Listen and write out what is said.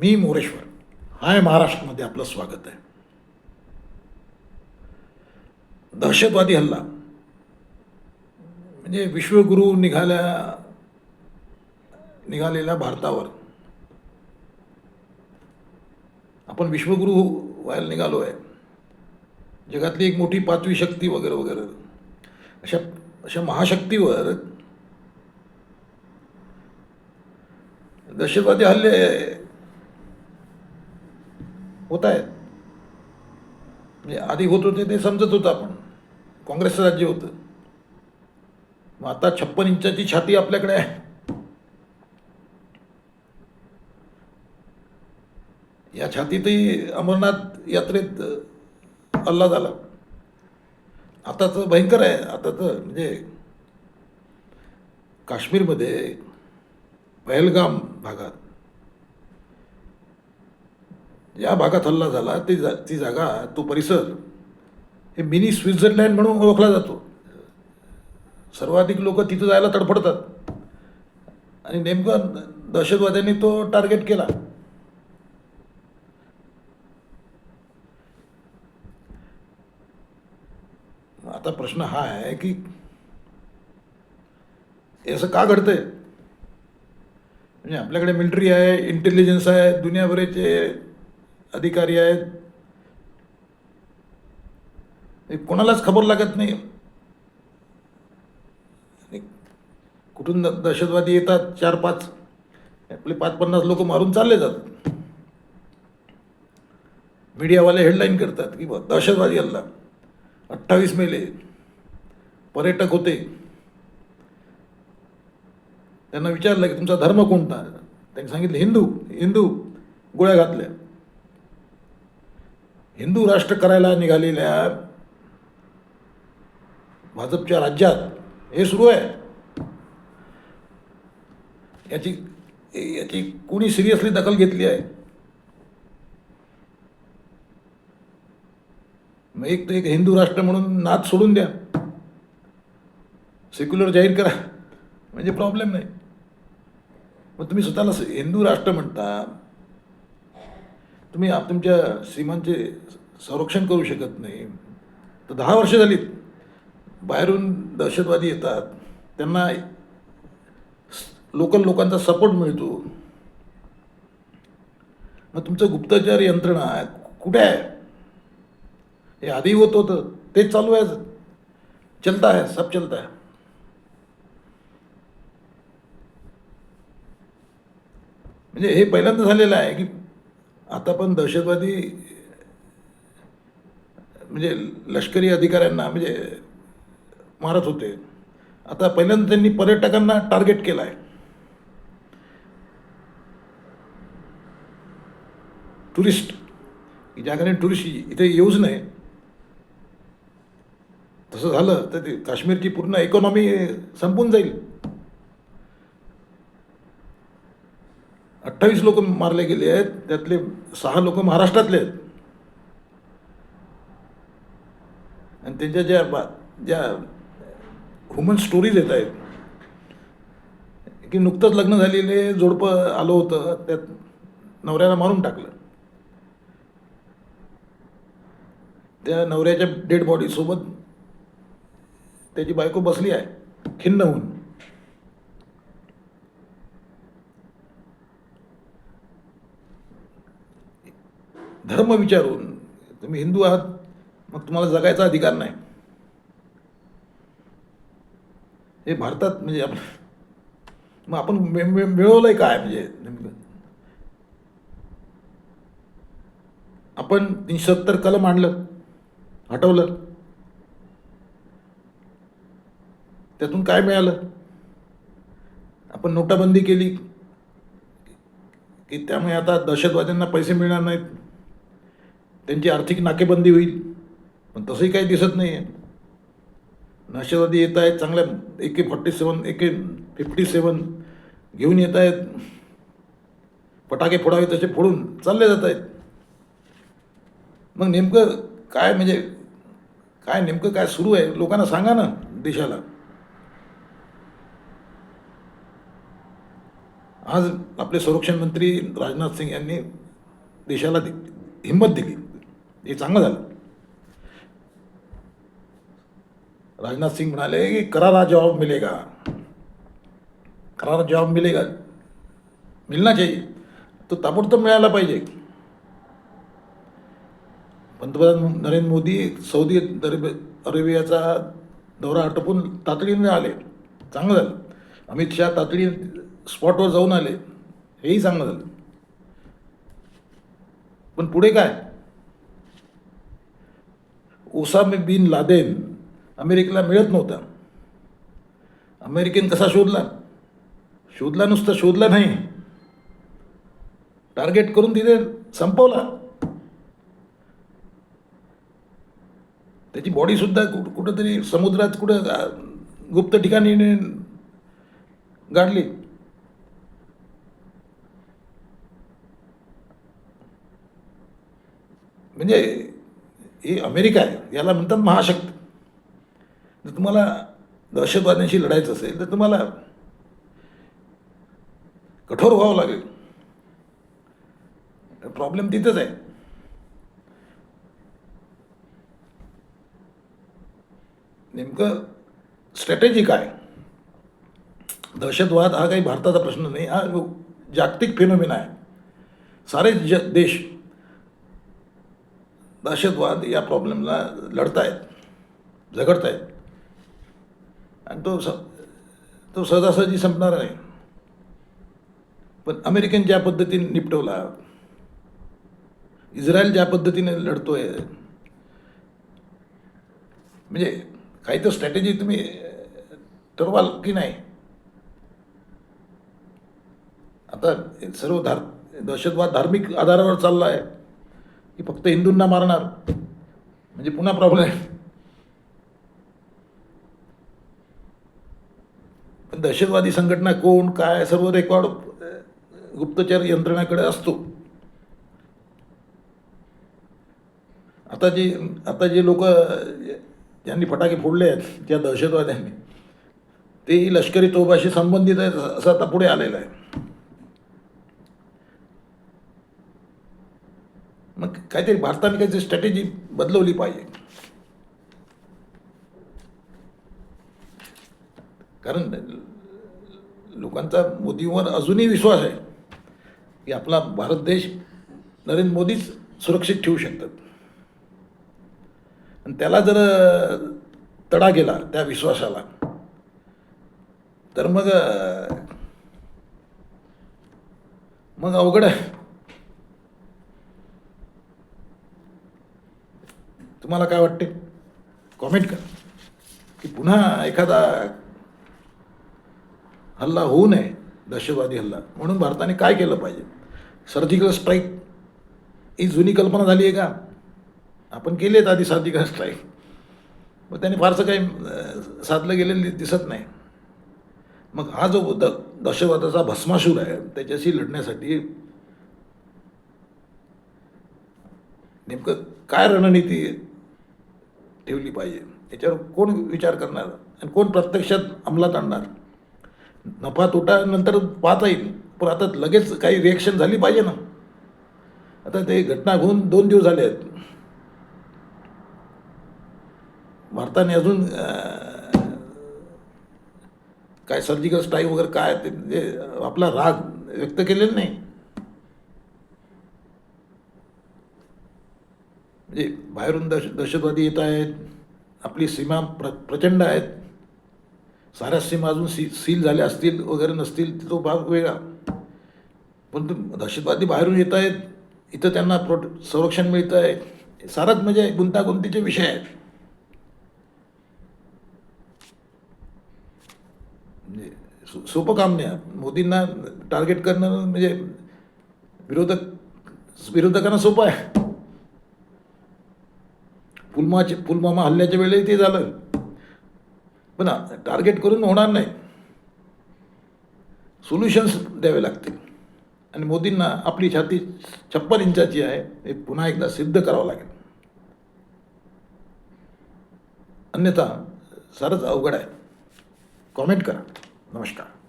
मी मोरेश्वर. हाय महाराष्ट्रामध्ये आपलं स्वागत आहे. दहशतवादी हल्ला. म्हणजे विश्वगुरू निघाल्या निघालेल्या भारतावर. आपण विश्वगुरू व्हायला निघालो आहे जगातली एक मोठी पाचवी शक्ती वगैरे वगैरे. अशा अशा महाशक्तीवर दहशतवादी हल्ले होत आहेत. म्हणजे आधी होत होते ते समजत होतं आपण. काँग्रेसचं राज्य होतं. मग आता छप्पन इंचाची छाती आपल्याकडे आहे. या छातीतही अमरनाथ यात्रेत हल्ला झाला. आता तर भयंकर आहे. आता तर म्हणजे काश्मीरमध्ये पहलगाम भागात या भागात हल्ला झाला ती जा ती जागा तो परिसर हे मिनी स्वित्झर्लँड म्हणून ओळखला जातो. सर्वाधिक लोक तिथं जायला तडफडतात. आणि नेमकं दहशतवाद्यांनी तो टार्गेट केला. आता प्रश्न हा आहे की असं का घडतंय? म्हणजे आपल्याकडे मिलिटरी आहे इंटेलिजन्स आहे दुनियाभराचे अधिकारी आहेत. हे कोणालाच खबर लागत नाही. कुठून दहशतवादी येतात? चार पाच. आपले पाच पन्नास लोक मारून चालले जातात. मीडियावाले हेडलाईन करतात की दहशतवादी हल्ला अठ्ठावीस मेले. पर्यटक होते. त्यांना विचारलं की तुमचा धर्म कोणता? त्यांनी सांगितलं हिंदू. हिंदू. गोळ्या घातल्या. हिंदू राष्ट्र करायला निघालेल्या भाजपच्या राज्यात हे सुरू आहे. याची याची कोणी सिरियसली दखल घेतली आहे? मग एक तर एक हिंदू राष्ट्र म्हणून नाद सोडून द्या. सेक्युलर जाहीर करा. म्हणजे प्रॉब्लेम नाही. मग तुम्ही स्वतःला हिंदू राष्ट्र म्हणता. तुम्ही आप तुमच्या सीमांचे संरक्षण करू शकत नाही. तर दहा वर्ष झालीत. बाहेरून दहशतवादी येतात. त्यांना लोकल लोकांचा सपोर्ट मिळतो. मग तुमचं गुप्तचर यंत्रणा कुठे आहे? हे आधी होत होतं. तेच चालू आहे चलता है सब चलता है म्हणजे हे पहिल्यांदा झालेलं आहे की आता पण दहशतवादी म्हणजे लष्करी अधिकाऱ्यांना म्हणजे मारत होते. आता पहिल्यांदा त्यांनी पर्यटकांना टार्गेट केलं आहे टुरिस्ट की ज्याकडे टुरिस्ट इथे येऊच नाही तसं झालं तर ते काश्मीरची पूर्ण इकॉनॉमी संपून जाईल. अठ्ठावीस लोक मारले गेले आहेत त्यातले सहा लोक महाराष्ट्रातले आहेत. आणि त्यांच्या ज्या बा ज्या ह्युमन स्टोरीज येत आहेत की नुकतंच लग्न झालेले जोडपं आलं होतं त्यात नवऱ्याला मारून टाकलं. त्या नवऱ्याच्या डेड बॉडीसोबत त्याची बायको बसली आहे खिन्न होऊन. धर्म विचारून तुम्ही हिंदू आहात मग तुम्हाला जगायचा अधिकार नाही. हे भारतात म्हणजे आपण मग आपण मिळ- मिळ- मिळवलंय काय म्हणजे नेमकं? आपण तीनशे सत्तर कलम आणलं हटवलं. त्यातून काय मिळालं? आपण नोटाबंदी केली की त्यामुळे आता दहशतवाद्यांना पैसे मिळणार नाहीत. त्यांची आर्थिक नाकेबंदी होईल. पण तसंही काही दिसत नाही आहे दहशतवादी येत आहेत चांगल्या ए के फॉर्टी सेवन ए के फिफ्टी सेवन घेऊन येत आहेत. फटाके फोडावे तसे फोडून चालले जात आहेत. मग नेमकं काय म्हणजे काय नेमकं काय सुरू आहे? लोकांना सांगा ना देशाला. आज आपले संरक्षण मंत्री राजनाथ सिंग यांनी देशाला दि- हिंमत दिली. हे चांगलं झालं. राजनाथ सिंग म्हणाले की करारा जवाब मिलेगा करारा जवाब मिलेगा मिलना चाहिए तो ताबडतोब मिळायला पाहिजे. पंतप्रधान नरेंद्र मोदी सौदी अरेबियाचा दौरा आटोपून तातडीने आले. चांगलं झालं. अमित शहा तातडी स्पॉटवर जाऊन आले. हेही चांगलं झालं. पण पुढे काय? ओसामे बिन लादेन अमेरिकेला मिळत नव्हता. अमेरिकेन कसा शोधला? शोधला नुसतं शोधला नाही. टार्गेट करून तिथे संपवला. त्याची बॉडीसुद्धा कुठं कुठंतरी समुद्रात कुठं गुप्त ठिकाणी गाडली. म्हणजे ही अमेरिका आहे. याला म्हणतात महाशक्ती. जर तुम्हाला दहशतवाद्यांशी लढायचं असेल तर तुम्हाला कठोर व्हावं लागेल. प्रॉब्लेम तिथंच आहे. नेमकं स्ट्रॅटेजी काय? दहशतवाद हा काही भारताचा प्रश्न नाही हा जागतिक फिनोमिना आहे. सारे ज देश दहशतवाद या प्रॉब्लेमला लढतायत झगडतायत. आणि तो स तो सहजासहजी संपणार नाही. पण अमेरिकन ज्या पद्धतीने निपटवला इस्रायल ज्या पद्धतीने लढतोय म्हणजे काही तर स्ट्रॅटेजी तुम्ही ठरवाल की नाही? आता सर्व धार दहशतवाद धार्मिक आधारावर चालला आहे की फक्त हिंदूंना मारणार. म्हणजे पुन्हा प्रॉब्लेम पण दहशतवादी संघटना कोण काय सर्व रेकॉर्ड गुप्तचर यंत्रणेकडे असतो. आता जी आता जे लोक ज्यांनी फटाके फोडले आहेत त्या दहशतवाद्यांनी ते लष्करी तोबाशी संबंधित आहेत असं आता पुढे आलेलं आहे. मग काहीतरी भारताने काहीतरी स्ट्रॅटेजी बदलवली पाहिजे. कारण लोकांचा मोदीवर अजूनही विश्वास आहे की आपला भारत देश नरेंद्र मोदीच सुरक्षित ठेवू शकतात. आणि त्याला जर तडा गेला त्या विश्वासाला तर मग मग अवघड आहे. तुम्हाला काय वाटते? कॉमेंट करा. की पुन्हा एखादा हल्ला होऊ नये दहशतवादी हल्ला. म्हणून भारताने काय केलं पाहिजे? सर्जिकल स्ट्राईक ही जुनी कल्पना झाली आहे का? आपण केली आहेत आधी सर्जिकल स्ट्राईक मग त्याने फारसं काही साधलं गेलेलं दिसत नाही. मग हा जो द दहशतवादाचा भस्माशूर आहे त्याच्याशी लढण्यासाठी नेमकं काय रणनीती ठेवली पाहिजे. याच्यावर कोण विचार करणार? आणि कोण प्रत्यक्षात अंमलात आणणार? नफा तोटा नंतर पाहता येईल. पण आता लगेच काही रिॲक्शन झाली पाहिजे ना. आता ते घटना होऊन दोन दिवस झाले आहेत. भारताने अजून काय सर्जिकल स्ट्राईक वगैरे काय ते ते आपला राग व्यक्त केलेला नाही. म्हणजे बाहेरून दश दहशतवादी येत आहेत आपली सीमा प्र प्रचंड आहेत. साऱ्या सीमा अजून सी सील झाल्या असतील वगैरे नसतील तो भाग वेगळा. पण दहशतवादी बाहेरून येत आहेत इथं त्यांना प्रोट संरक्षण मिळतं आहे. सारंच म्हणजे गुंतागुंतीचे विषय आहेत. म्हणजे सो- सोपं काम नाही. आहे. मोदींना टार्गेट करणं म्हणजे विरोधक विरोधकांना सोपं आहे. पुलमाचे पुलवामा हल्ल्याच्या वेळेला ते झालं. पण टार्गेट करून होणार नाही. सोल्युशन्स द्यावे लागतील. आणि मोदींना आपली छाती छप्पन इंचाची आहे. हे पुन्हा एकदा सिद्ध करावं लागेल. अन्यथा सारंच अवघड आहे. कॉमेंट करा. नमस्कार.